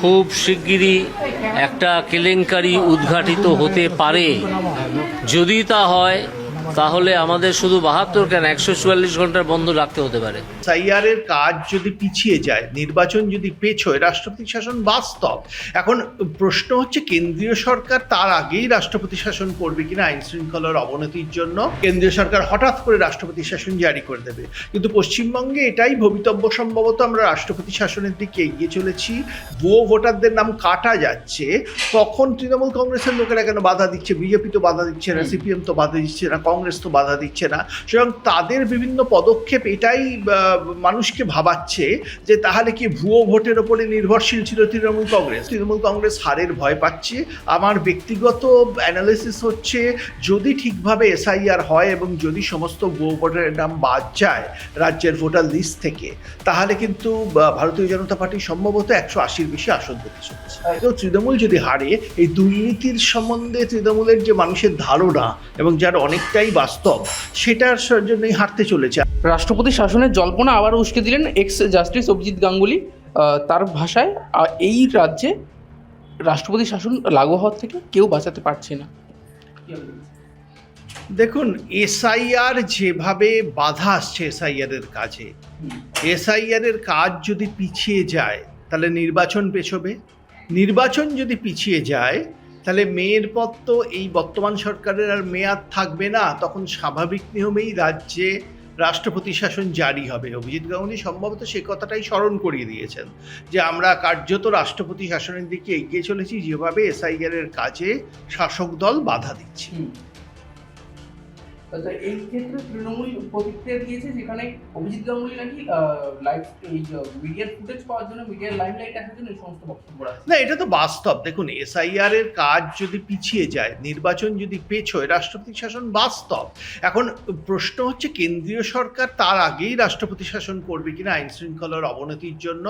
খুব শিগগিরই একটা কেলেঙ্কারি উদ্ঘাটিত হতে পারে। যদি তা হয় তাহলে আমাদের শুধু বাহাত্তর কেন? একশো চুয়াল্লিশ ঘণ্টার বন্ধ রাখতে হতে পারে। সাইয়ারের কাজ যদি পিছিয়ে যায় নির্বাচন যদি পেছোয় রাষ্ট্রপতি শাসন বাস্তব। এখন প্রশ্ন হচ্ছে কেন্দ্রীয় সরকার তার আগেই রাষ্ট্রপতি শাসন করবে কিনা আইন শৃঙ্খলার অবনতির জন্য? কেন্দ্রীয় সরকার হঠাৎ করে রাষ্ট্রপতি শাসন জারি করে দেবে। কিন্তু পশ্চিমবঙ্গে এটাই ভবিতব্য সম্ভবত আমরা রাষ্ট্রপতি শাসনের দিকে এগিয়ে চলেছি। ভুয়ো ভোটারদের নাম কাটা যাচ্ছে। তখন তৃণমূল কংগ্রেসের লোকেরা কেন বাধা দিচ্ছে? বিজেপি তো বাধা দিচ্ছে না সিপিএম তো বাধা দিচ্ছে না কংগ্রেস তো বাধা দিচ্ছে না। সুতরাং তাদের বিভিন্ন পদক্ষেপ এটাই মানুষকে ভাবাচ্ছে যে তাহলে কি ভুয়ো ভোটের ওপরে নির্ভরশীল ছিল তৃণমূল কংগ্রেস? তৃণমূল কংগ্রেস হারের ভয় পাচ্ছে। আমার ব্যক্তিগত অ্যানালিসিস হচ্ছে যদি ঠিকভাবে এসআইআর হয় এবং যদি সমস্ত ভুয়ো ভোটারের নাম বাদ যায় রাজ্যের ভোটার লিস্ট থেকে তাহলে কিন্তু ভারতীয় জনতা পার্টি সম্ভবত একশো আশির বেশি আসন পেতে চলেছে। তো তৃণমূল যদি হারে এই দুর্নীতির সম্বন্ধে তৃণমূলের যে মানুষের ধারণা এবং যার অনেকটাই বাস্তব। সেটার জন্যই হারতে চলেছে। রাষ্ট্রপতি শাসনের জল্পনা আবার উস্কে দিলেন এক্স জাস্টিস অভিজিৎ গাঙ্গুলি। তার ভাষায় এই রাজ্যে রাষ্ট্রপতি শাসন লাগু হওয়ার থেকে কেউ বাঁচাতে পারছে না। দেখুন এসআইআর যেভাবে বাধা আসছে এসআইআর এর কাজে এসআইআর এর কাজ যদি পিছিয়ে যায় তাহলে নির্বাচন পেছবে। নির্বাচন যদি পিছিয়ে যায় তাহলে মেয়ের পর তো এই বর্তমান সরকারের আর মেয়াদ থাকবে না, তখন স্বাভাবিক নিয়মেই রাজ্যে রাষ্ট্রপতি শাসন জারি হবে। অভিজিৎ গাঙ্গুলি সম্ভবত সে কথাটাই স্মরণ করিয়ে দিয়েছেন যে, আমরা কার্যত রাষ্ট্রপতি শাসনের দিকে এগিয়ে চলেছি, যেভাবে এসআইআর এর কাজে শাসক দল বাধা দিচ্ছে। এই ক্ষেত্রে তৃণমূল প্রতিক্রিয়া দিয়েছে যেখানে অভিজিৎ গাঙ্গুলি নাকি লাইভ এই মিডিয়ার ফুটেজ পাওয়ার জন্য মিডিয়ার লাইভ লাইট দেখার জন্য এই সমস্ত বক্তব্য না, এটা তো বাস্তব। দেখুন এসআইআর এর কাজ যদি পিছিয়ে যায়, নির্বাচন যদি পেছোয়, রাষ্ট্রপতি শাসন বাস্তব। এখন প্রশ্ন হচ্ছে, কেন্দ্রীয় সরকার তার আগেই রাষ্ট্রপতি শাসন করবে কিনা, আইন শৃঙ্খলার অবনতির জন্য?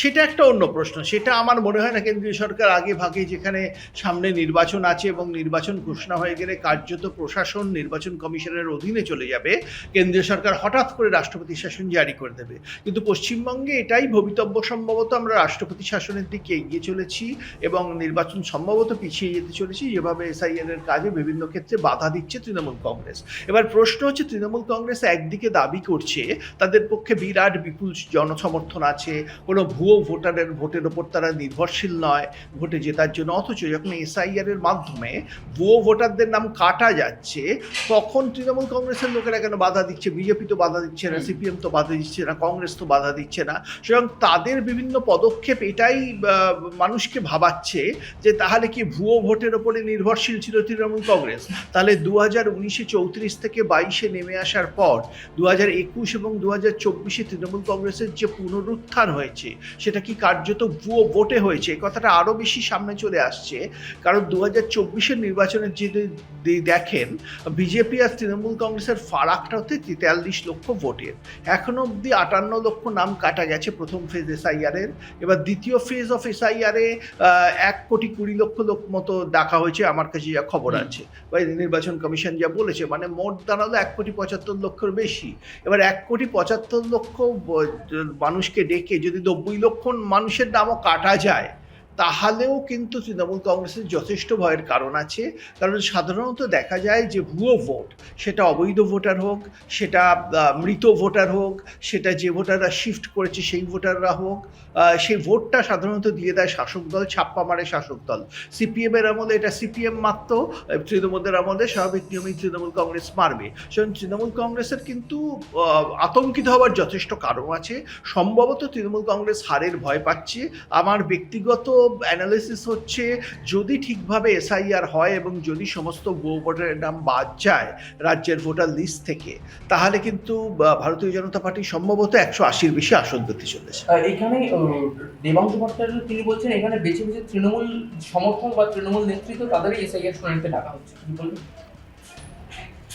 সেটা একটা অন্য প্রশ্ন। সেটা আমার মনে হয় না কেন্দ্রীয় সরকার আগে ভাগে যেখানে সামনে নির্বাচন আছে এবং নির্বাচন ঘোষণা হয়ে গেলে কার্যত প্রশাসন, নির্বাচন কমিশনের অধীনে চলে যাবে, কেন্দ্রীয় সরকার হঠাৎ করে রাষ্ট্রপতি শাসন জারি করে দেবে। কিন্তু পশ্চিমবঙ্গে এটাই ভবিতব্য সম্ভবত, আমরা রাষ্ট্রপতি শাসনের দিকে এগিয়ে চলেছি এবং নির্বাচন সম্ভবত পিছিয়ে যেতে চলেছি। যেভাবে এসআইএল এর কাজে বিভিন্ন ক্ষেত্রে বাধা দিচ্ছে তৃণমূল কংগ্রেস। এবার প্রশ্ন হচ্ছে, তৃণমূল কংগ্রেস একদিকে দাবি করছে, তাদের পক্ষে বিরাট বিপুল জনসমর্থন আছে, কোনো ভুয়ো ভোটারের, ভোটের ওপর তারা নির্ভরশীল নয়, ভোটে জেতার জন্য। অথচ যখন এসআইআর এর মাধ্যমে ভুয়ো ভোটারদের নাম কাটা যাচ্ছে, তখন তৃণমূল কংগ্রেসের লোকেরা কেন বাধা দিচ্ছে? বিজেপি তো বাধা দিচ্ছে না সিপিএম তো বাধা দিচ্ছে না কংগ্রেস তো বাধা দিচ্ছে না। সুতরাং তাদের বিভিন্ন পদক্ষেপ এটাই মানুষকে ভাবাচ্ছে যে তাহলে কি ভুয়ো ভোটের ওপরে নির্ভরশীল ছিল তৃণমূল কংগ্রেস? তাহলে দু হাজার উনিশে চৌত্রিশ থেকে বাইশে নেমে আসার পর দু হাজার একুশ এবং দু হাজার চব্বিশে তৃণমূল কংগ্রেসের যে পুনরুত্থান হয়েছে সেটা কি কার্যত ভুয়ো ভোটে হয়েছে? এই কথাটা আরও বেশি সামনে চলে আসছে। কারণ দু হাজার চব্বিশের নির্বাচনের যদি দেখেন বিজেপি আর তৃণমূল কংগ্রেসের ফারাকটা হচ্ছে তেতাল্লিশ লক্ষ ভোটের। এখনও অবধি আটান্ন লক্ষ নাম কাটা গেছে প্রথম ফেজ এসআইআর এর এবার দ্বিতীয় ফেজ অফ এসআইআর এক কোটি কুড়ি লক্ষ লোক মতো দেখা হয়েছে আমার কাছে যা খবর আছে। বা নির্বাচন কমিশন যা বলেছে মানে মোট দাঁড়াল এক কোটি পঁচাত্তর লক্ষের বেশি। এবার এক কোটি পঁচাত্তর লক্ষ মানুষকে ডেকে যদি নব্বই লক্ষ মানুষের নামও কাটা যায় তাহলেও কিন্তু তৃণমূল কংগ্রেসের যথেষ্ট ভয়ের কারণ আছে। কারণ সাধারণত দেখা যায় যে ভুয়ো ভোট, সেটা অবৈধ ভোটার হোক, সেটা মৃত ভোটার হোক, সেটা যে ভোটাররা শিফট করেছে সেই ভোটাররা হোক সেই ভোটটা সাধারণত দিয়ে দেয় শাসক দল, ছাপ্পা মারে শাসক দল। সিপিএমের আমলে এটা সিপিএম মারত তৃণমূলের আমলে স্বাভাবিক নিয়মেই তৃণমূল কংগ্রেস মারবে। সুতরাং তৃণমূল কংগ্রেসের কিন্তু আতঙ্কিত হওয়ার যথেষ্ট কারণ আছে। সম্ভবত তৃণমূল কংগ্রেস হারের ভয় পাচ্ছে। আমার ব্যক্তিগত অ্যানালিসিস হচ্ছে, যদি ঠিকভাবে এসআইআর হয় এবং যদি সমস্ত বউ ভোটারের নাম বাদ যায় রাজ্যের ভোটার লিস্ট থেকে, তাহলে কিন্তু ভারতীয় জনতা পার্টি সম্ভবত একশো আশির বেশি আসন পেতে চলেছে। এখানে দেবাংশ ভট্টাচার্য তিনি বলছেন, এখানে বেছে বেছে তৃণমূল সমর্থন বা তৃণমূল নেতৃত্ব তাদেরই এসআইআর শুনানিতে ডাকা হচ্ছে।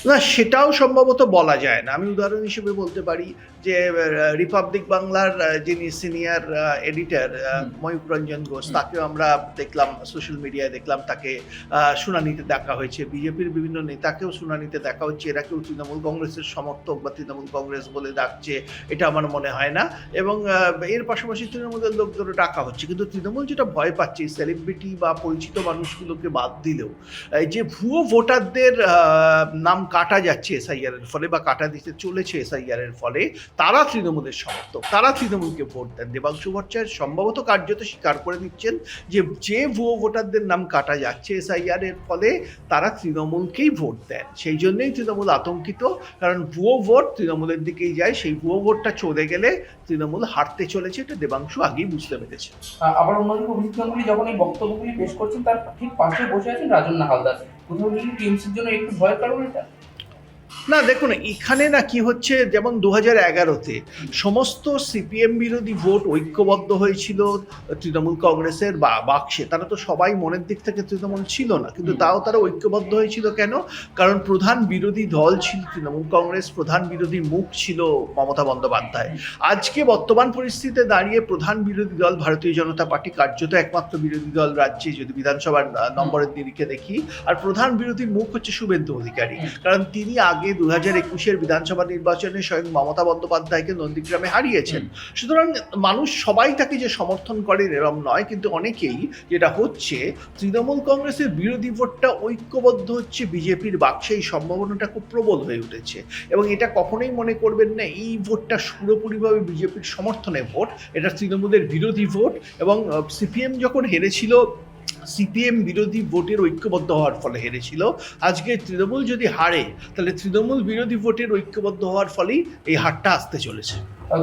না সেটাও সম্ভবত বলা যায় না। আমি উদাহরণ হিসেবে বলতে পারি যে রিপাবলিক বাংলার যিনি সিনিয়র এডিটর। ময়ূক রঞ্জন ঘোষ তাকেও আমরা দেখলাম সোশ্যাল মিডিয়ায় দেখলাম তাকে শুনানিতে দেখা হয়েছে। বিজেপির বিভিন্ন নেতাকেও শুনানিতে দেখা হচ্ছে। এরা কেউ তৃণমূল কংগ্রেসের সমর্থক বা তৃণমূল কংগ্রেস বলে ডাকছে এটা আমার মনে হয় না। এবং এর পাশাপাশি তৃণমূলের লোকদেরও ডাকা হচ্ছে। কিন্তু তৃণমূল যেটা ভয় পাচ্ছে সেলিব্রিটি বা পরিচিত মানুষগুলোকে বাদ দিলেও এই যে ভুয়ো ভোটারদের নাম কাটা যাচ্ছে এসআইআর এর ফলে বা কাটা দিতে চলেছে এসআইআর এর ফলে, তারা তৃণমূলের সমর্থক, তারা তৃণমূলকে ভোট দেন। দেবাংশু ভট্টাচার্য সম্ভবত কার্যত স্বীকার করে দিচ্ছেন যে যে ভুয়ো ভোটারদের নাম কাটা যাচ্ছে এসআইআর এর ফলে, তারা তৃণমূলকেই ভোট দেন। সেই জন্যই তৃণমূল আতঙ্কিত, কারণ ভুয়ো ভোট তৃণমূলের দিকেই যায়। সেই ভুয়ো ভোটটা চলে গেলে তৃণমূল হারতে চলেছে, এটা দেবাংশু আগেই বুঝতে পেরেছে। আবার অন্যদিকে অভিজিৎ যখন এই বক্তব্যগুলি পেশ করছেন, তার ঠিক পাশে বসে আছেন রাজন্না হালদার কোথাও গিয়ে টিএমসির জন্য একটু ভয়ের কারণ এটা? না দেখুন এখানে না কি হচ্ছে যেমন দু হাজার এগারোতে সমস্ত সিপিএম বিরোধী ভোট ঐক্যবদ্ধ হয়েছিল তৃণমূল কংগ্রেসের বা বাক্সে। তারা তো সবাই মনের দিক থেকে তৃণমূল ছিল না কিন্তু তাও তারা ঐক্যবদ্ধ হয়েছিল কেন? কারণ প্রধান বিরোধী দল ছিল তৃণমূল কংগ্রেস প্রধান বিরোধী মুখ ছিল মমতা বন্দ্যোপাধ্যায়। আজকে বর্তমান পরিস্থিতিতে দাঁড়িয়ে প্রধান বিরোধী দল ভারতীয় জনতা পার্টি কার্যত একমাত্র বিরোধী দল রাজ্যে যদি বিধানসভার নম্বরের দিকে দেখি। আর প্রধান বিরোধী মুখ হচ্ছে শুভেন্দু অধিকারী। কারণ তিনি আগে দু হাজার একুশের বিধানসভা নির্বাচনে স্বয়ং মমতা বন্দ্যোপাধ্যায়কে নন্দীগ্রামে হারিয়েছেন। সুতরাং মানুষ সবাই তাকে যে সমর্থন করেন এরম নয় কিন্তু অনেকেই যেটা হচ্ছে তৃণমূল কংগ্রেসের বিরোধী ভোটটা ঐক্যবদ্ধ হচ্ছে বিজেপির বাক্সে এই সম্ভাবনাটা খুব প্রবল হয়ে উঠেছে। এবং এটা কখনোই মনে করবেন না এই ভোটটা পুরোপুরিভাবে বিজেপির সমর্থনে ভোট এটা তৃণমূলের বিরোধী ভোট এবং সিপিএম যখন হেরেছিল সিপিএম বিরোধী ভোটের ঐক্যবদ্ধ হওয়ার ফলে হেরেছিল। আজকে তৃণমূল যদি হারে তাহলে তৃণমূল বিরোধী ভোটের ঐক্যবদ্ধ হওয়ার ফলেই এই হারটা আসতে চলেছে।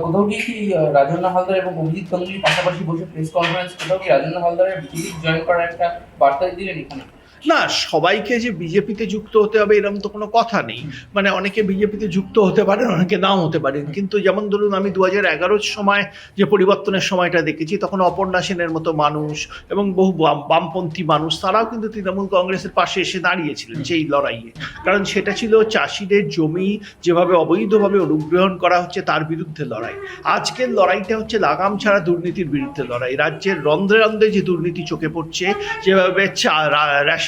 কোথাও কি আহ, রাজন্না হালদার এবং অভিজিৎ গাঙ্গুলির পাশাপাশি বসে প্রেস কনফারেন্স কোথাও কি রাজন্না হালদারের বিজেপি জয়েন করার একটা বার্তা দিলেন এখানে? না সবাইকে যে বিজেপিতে যুক্ত হতে হবে এরকম তো কোনো কথা নেই। মানে অনেকে বিজেপিতে যুক্ত হতে পারেন অনেকে নাও হতে পারেন। কিন্তু যেমন ধরুন আমি দু হাজার এগারোর সময় যে পরিবর্তনের সময়টা দেখেছি তখন অপর্ণা সেনের মতো মানুষ এবং বহু বাম- বামপন্থী মানুষ তারাও কিন্তু তৃণমূল কংগ্রেসের পাশে এসে দাঁড়িয়েছিলেন সেই লড়াইয়ে। কারণ সেটা ছিল চাষিদের জমি যেভাবে অবৈধভাবে অনুগ্রহণ করা হচ্ছে তার বিরুদ্ধে লড়াই। আজকের লড়াইটা হচ্ছে লাগাম ছাড়া দুর্নীতির বিরুদ্ধে লড়াই। রাজ্যের রন্ধ্রে রন্ধ্রে যে দুর্নীতি চোখে পড়ছে যেভাবে চা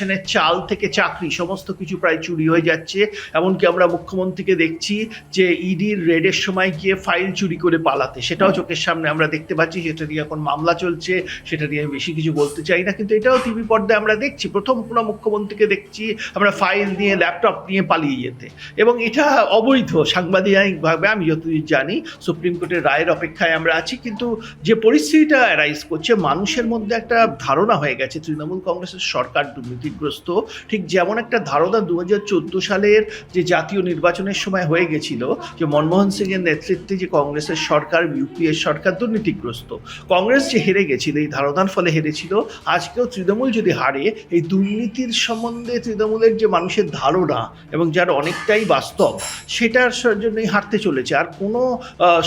রা- রেশনের চাল থেকে চাকরি, সমস্ত কিছু প্রায় চুরি হয়ে যাচ্ছে। এমনকি আমরা মুখ্যমন্ত্রীকে দেখছি যে ইডির রেডের সময় গিয়ে ফাইল চুরি করে পালাতে। সেটাও চোখের সামনে আমরা দেখতে পাচ্ছি, সেটা নিয়ে এখন মামলা চলছে, সেটা নিয়ে বেশি কিছু বলতে চাই না। কিন্তু এটাও টিভি পর্দায় আমরা দেখছি, প্রথম কোনো মুখ্যমন্ত্রীকে দেখছি আমরা ফাইল নিয়ে, ল্যাপটপ নিয়ে পালিয়ে যেতে। এবং এটা অবৈধ, সাংবাদিকভাবে আমি যতদূর জানি, সুপ্রিম কোর্টের রায়ের অপেক্ষায় আমরা আছি। কিন্তু যে পরিস্থিতিটা অ্যারাইজ করছে, মানুষের মধ্যে একটা ধারণা হয়ে গেছে, তৃণমূল কংগ্রেসের সরকার দুর্নীতিগ্রস্ত ঠিক যেমন একটা ধারণা দু হাজার চোদ্দ সালের যে জাতীয় নির্বাচনের সময় হয়ে গেছিল যে মনমোহন সিংয়ের নেতৃত্বে যে কংগ্রেসের সরকার ইউপিএর সরকার দুর্নীতিগ্রস্ত। কংগ্রেস যে হেরে গেছিল এই ধারণার ফলে হেরেছিল। আজকেও তৃণমূল যদি হারে এই দুর্নীতির সম্বন্ধে তৃণমূলের যে মানুষের ধারণা এবং যার অনেকটাই বাস্তব সেটার জন্যই হারতে চলেছে। আর কোনো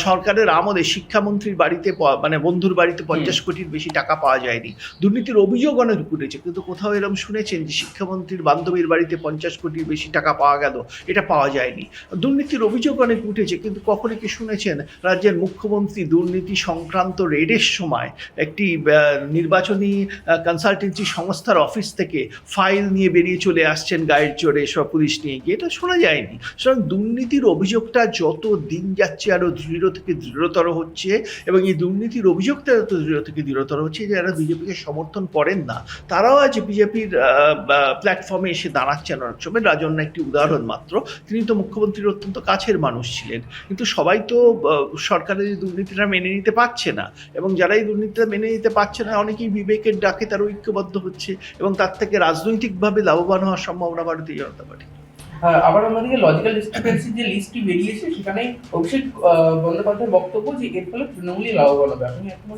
সরকারের আমলে শিক্ষামন্ত্রীর বাড়িতে মানে বন্ধুর বাড়িতে পঞ্চাশ কোটির বেশি টাকা পাওয়া যায়নি। দুর্নীতির অভিযোগ অনেক উঠেছে কিন্তু কোথাও এরকম শুনেছেন যে শিক্ষামন্ত্রীর বান্ধবীর বাড়িতে পঞ্চাশ কোটির বেশি টাকা পাওয়া গেল, এটা পাওয়া যায়নি। দুর্নীতির অভিযোগ অনেক উঠেছে, কিন্তু কখনো কি শুনেছেন রাজ্যের মুখ্যমন্ত্রী দুর্নীতি সংক্রান্ত রেডের সময় একটি নির্বাচনী কনসালটেন্সি সংস্থার অফিস থেকে ফাইল নিয়ে বেরিয়ে চলে আসছেন গায়ের জোরে সব পুলিশ নিয়ে গিয়ে? এটা শোনা যায়নি। সুতরাং দুর্নীতির অভিযোগটা যত দিন যাচ্ছে আরও দৃঢ় থেকে দৃঢ়তর হচ্ছে এবং এই দুর্নীতির অভিযোগটা যত দৃঢ় থেকে দৃঢ়তর হচ্ছে যারা বিজেপিকে সমর্থন করেন না, তারাও আজ বিজেপির প্ল্যাটফর্মে এসে দাঁড়াচ্ছেন অনেক সময়। রাজন্য একটি উদাহরণ মাত্র। তিনি তো মুখ্যমন্ত্রীর অত্যন্ত কাছের মানুষ ছিলেন। কিন্তু সবাই তো সরকারের দুর্নীতিটা মেনে নিতে পারছে না। এবং যারা এই দুর্নীতিটা মেনে নিতে পারছে না অনেকেই বিবেকের ডাকে তারা ঐক্যবদ্ধ হচ্ছে এবং তার থেকে রাজনৈতিকভাবে লাভবান হওয়ার সম্ভাবনা ভারতীয় জনতা পার্টি। হ্যাঁ, আবার আমাদেরকে লজিক্যাল ডিসক্রিপেন্সি যে লিস্টটি বেরিয়েছে সেখানে অভিষেক বন্দ্যোপাধ্যায়ের বক্তব্য যে এর ফলে তৃণমূলই লাভবান হবে। আপনি এখন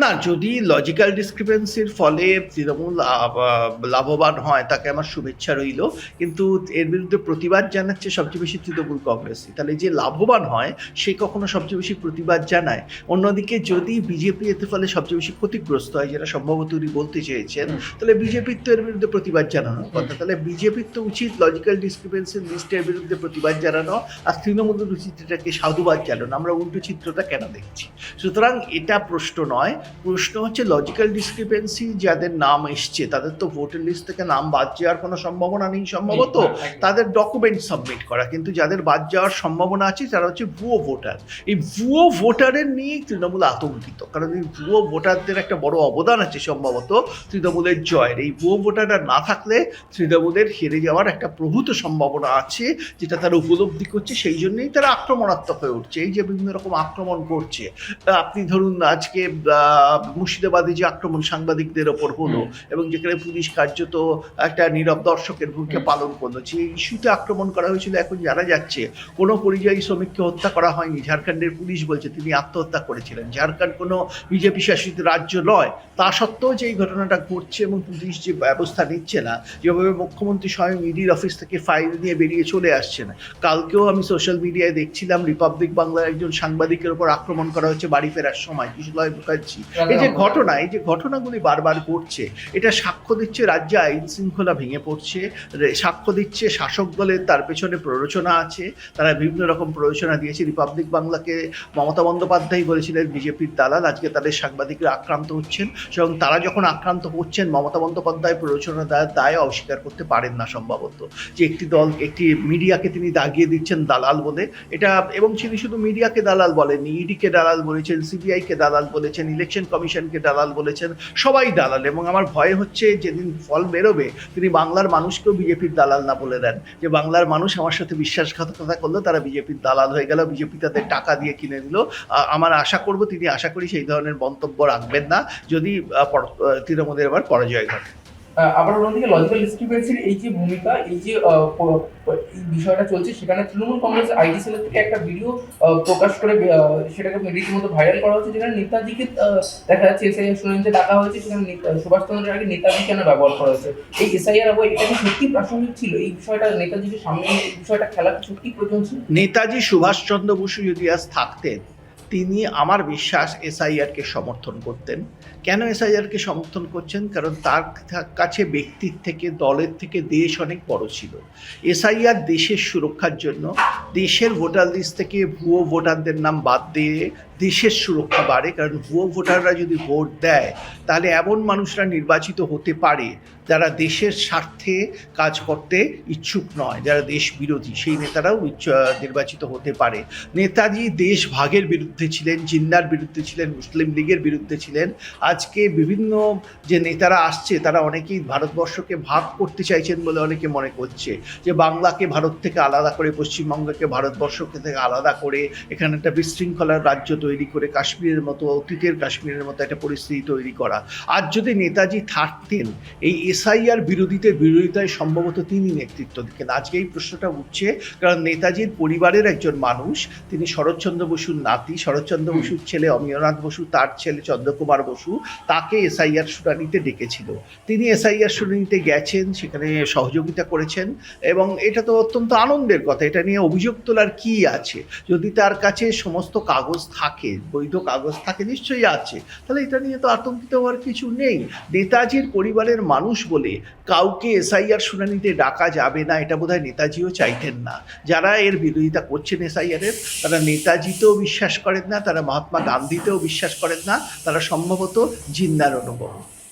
না, যদি লজিক্যাল ডিসক্রিপেন্সির ফলে তৃণমূল লাভবান হয়, তাকে আমার শুভেচ্ছা রইল। কিন্তু এর বিরুদ্ধে প্রতিবাদ জানাচ্ছে সবচেয়ে বেশি তৃণমূল কংগ্রেসই তাহলে যে লাভবান হয়, সে কখনো সবচেয়ে বেশি প্রতিবাদ জানায়। অন্যদিকে যদি বিজেপি এতে ফলে সবচেয়ে বেশি ক্ষতিগ্রস্ত হয়, যেটা সম্ভবত উনি বলতে চেয়েছেন, তাহলে বিজেপির তো এর বিরুদ্ধে প্রতিবাদ জানানোর কথা। তাহলে বিজেপির তো উচিত লজিক্যাল ডিসক্রিপেন্সির লিস্টের বিরুদ্ধে প্রতিবাদ জানানো, আর তৃণমূলের উচিত এটাকে সাধুবাদ জানানো। আমরা উল্টো চিত্রটা কেন দেখছি? সুতরাং এটা প্রশ্ন নয় প্রশ্ন হচ্ছে লজিক্যাল ডিসক্রিপেন্সি যাদের নাম এসছে তাদের তো ভোটার লিস্ট থেকে নাম বাদ যাওয়ার কোনো সম্ভাবনা নেই সম্ভবত। তাদের ডকুমেন্ট সাবমিট করা কিন্তু যাদের বাদ যাওয়ার সম্ভাবনা আছে তারা হচ্ছে ভুয়ো ভোটার এই ভুয়ো ভোটারের নিয়েই তৃণমূল আতঙ্কিত কারণ এই ভুয়ো ভোটারদের একটা বড় অবদান আছে সম্ভবত তৃণমূলের জয়ের। এই ভুয়ো ভোটাররা না থাকলে তৃণমূলের হেরে যাওয়ার একটা প্রভূত সম্ভাবনা আছে যেটা তারা উপলব্ধি করছে সেই জন্যই তারা আক্রমণাত্মক হয়ে উঠছে। এই যে বিভিন্ন রকম আক্রমণ করছে। আপনি ধরুন আজকে মুর্শিদাবাদে যে আক্রমণ সাংবাদিকদের ওপর হলো এবং যেখানে পুলিশ কার্যত একটা নীরব দর্শকের ভূমিকা পালন করল যে ইস্যুতে আক্রমণ করা হয়েছিল এখন জানা যাচ্ছে কোনো পরিযায়ী শ্রমিককে হত্যা করা হয়নি। ঝাড়খণ্ডের পুলিশ বলছে তিনি আত্মহত্যা করেছিলেন। ঝাড়খণ্ড কোনো বিজেপি শাসিত রাজ্য নয়। তা সত্ত্বেও যে এই ঘটনাটা ঘটছে এবং পুলিশ যে ব্যবস্থা নিচ্ছে না যেভাবে মুখ্যমন্ত্রী স্বয়ং ইডির অফিস থেকে ফাইল নিয়ে বেরিয়ে চলে আসছে না। কালকেও আমি সোশ্যাল মিডিয়ায় দেখছিলাম রিপাবলিক বাংলার একজন সাংবাদিকের উপর আক্রমণ করা হচ্ছে বাড়ি ফেরার সময়। কিশোরলয় মুখার্জি এই যে ঘটনা এই যে ঘটনাগুলি বারবার ঘটছে এটা সাক্ষ্য দিচ্ছে রাজ্যে আইন শৃঙ্খলা ভেঙে পড়ছে সাক্ষ্য দিচ্ছে শাসক দলের তার পেছনে প্ররোচনা আছে তারা বিভিন্ন রকম প্ররোচনা দিয়েছে। রিপাবলিক বাংলাকে মমতা বন্দ্যোপাধ্যায় বলেছিলেন বিজেপির দালাল আজকে তাদের সাংবাদিকরা আক্রান্ত হচ্ছেন এবং তারা যখন আক্রান্ত হচ্ছেন মমতা বন্দ্যোপাধ্যায় প্ররোচনা দায় দায় অস্বীকার করতে পারেন না সম্ভবত। যে একটি দল একটি মিডিয়াকে তিনি দাগিয়ে দিচ্ছেন দালাল বলে এটা এবং তিনি শুধু মিডিয়াকে দালাল বলেননি ইডিকে দালাল বলেছেন সিবিআইকে দালাল বলেছেন ইলেকশন কমিশনকে দালাল বলেছেন, সবাই দালাল এবং আমার ভয় হচ্ছে যেদিন ফল বেরোবে, তিনি বাংলার মানুষকেও বিজেপির দালাল না বলে দেন। যে বাংলার মানুষ আমার সাথে বিশ্বাসঘাতকতা করল, তারা বিজেপির দালাল হয়ে গেল, বিজেপি তাদের টাকা দিয়ে কিনে দিল। আমার আশা করব তিনি আশা করি সেই ধরনের মন্তব্য রাখবেন না, যদি তৃণমূলের এবার পরাজয় ঘটে। আবার অন্যদিকে লজিক্যাল ডিসক্রিপেন্সির এই যে ভূমিকা, এই যে বিষয়টা চলছে, সেখানে তৃণমূল কংগ্রেস আইডি সেলের থেকে একটা ভিডিও প্রকাশ করে সেটাকে রীতিমতো ভাইরাল করা হচ্ছে, যেখানে নেতাজিকে দেখা যাচ্ছে এসআই এসআইআর শুনানিতে ডাকা হয়েছে, সেখানে সুভাষচন্দ্রের আগে নেতাজি কেন ব্যবহার করা হচ্ছে এই এসআইআর আবহাওয়া, এটা কি সত্যি প্রাসঙ্গিক ছিল? এই বিষয়টা নেতাজিকে সামনে, এই বিষয়টা খেলা সত্যি প্রয়োজন ছিল? নেতাজি সুভাষচন্দ্র বসু যদি আজ থাকতেন তিনি আমার বিশ্বাস এসআইআরকে সমর্থন করতেন। কেন এসআইআরকে সমর্থন করছেন? কারণ তার কাছে ব্যক্তির থেকে, দলের থেকে দেশ অনেক বড় ছিল। এসআইআর দেশের সুরক্ষার জন্য, দেশের ভোটার লিস্ট থেকে ভুয়ো ভোটারদের নাম বাদ দিয়ে দেশের সুরক্ষা বাড়ে, কারণ ভুয়ো ভোটাররা যদি ভোট দেয়, তাহলে এমন মানুষরা নির্বাচিত হতে পারে যারা দেশের স্বার্থে কাজ করতে ইচ্ছুক নয়, যারা দেশ বিরোধী, সেই নেতারাও নির্বাচিত হতে পারে। নেতাজি দেশ ভাগের বিরুদ্ধে ছিলেন জিন্নার বিরুদ্ধে ছিলেন, মুসলিম লীগের বিরুদ্ধে ছিলেন। আজকে বিভিন্ন যে নেতারা আসছে, তারা অনেকেই ভারতবর্ষকে ভাগ করতে চাইছেন বলে অনেকে মনে করছে, যে বাংলাকে ভারত থেকে আলাদা করে, পশ্চিমবঙ্গকে ভারতবর্ষকে থেকে আলাদা করে, এখানে একটা বিশৃঙ্খলার রাজ্য তৈরি করে কাশ্মীরের মতো অতীতের কাশ্মীরের মতো একটা পরিস্থিতি তৈরি করা। আজ যদি নেতাজি থাকতেন এই এসআইআর বিরোধীদের বিরোধিতায় সম্ভবত তিনি নেতৃত্ব দিতেন। আজকে এই প্রশ্নটা উঠছে কারণ নেতাজির পরিবারের একজন মানুষ তিনি শরৎচন্দ্র বসুর নাতি শরৎচন্দ্র বসুর ছেলে অমিয়নাথ বসু তার ছেলে চন্দ্রকুমার বসু তাকে এসআইআর শুনানিতে ডেকেছিল। তিনি এসআইআর শুনানিতে গেছেন সেখানে সহযোগিতা করেছেন এবং এটা তো অত্যন্ত আনন্দের কথা। এটা নিয়ে অভিযোগ তোলার কি আছে? যদি তার কাছে সমস্ত কাগজ থাকে বৈধ কাগজ থাকে, নিশ্চয়ই আছে। তাহলে এটা নিয়ে তো আতঙ্কিত হওয়ার কিছু নেই। নেতাজির পরিবারের মানুষ বলে কাউকে এসআইআর শুনানিতে ডাকা যাবে না, এটা বোধহয় নেতাজিও চাইতেন না। যারা এর বিরোধিতা করছেন এসআইআরের, তারা নেতাজিতেও বিশ্বাস করেন না, তারা মহাত্মা গান্ধীতেও বিশ্বাস করেন না, তারা সম্ভবত জিন্দার অনুভব।